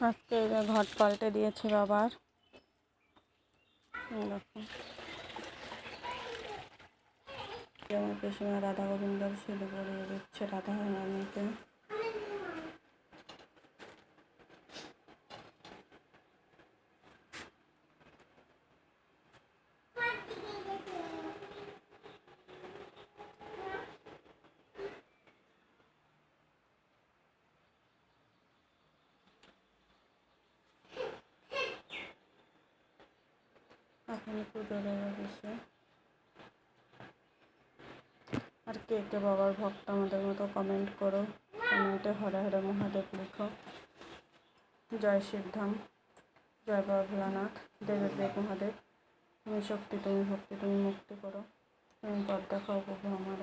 আজকে ঘট পাল্টে দিয়েছে বাবার। দেখো। যেমন পিসিমা রাধা গোবিন্দর দিচ্ছে রাধা রানীকে এখন একটু দেবে গেছে আর কে কে বাবার ভক্ত আমাদের মতো কমেন্ট করো। কমেন্টে হরে হরে মহাদেব লিখো। জয় শিবধাম, জয় বাবা ভোলানাথ, দেবের দেব মহাদেব। তুমি শক্তি, তুমি ভক্তি, তুমি মুক্তি করো। তুমি পথ দেখাও প্রভু আমার।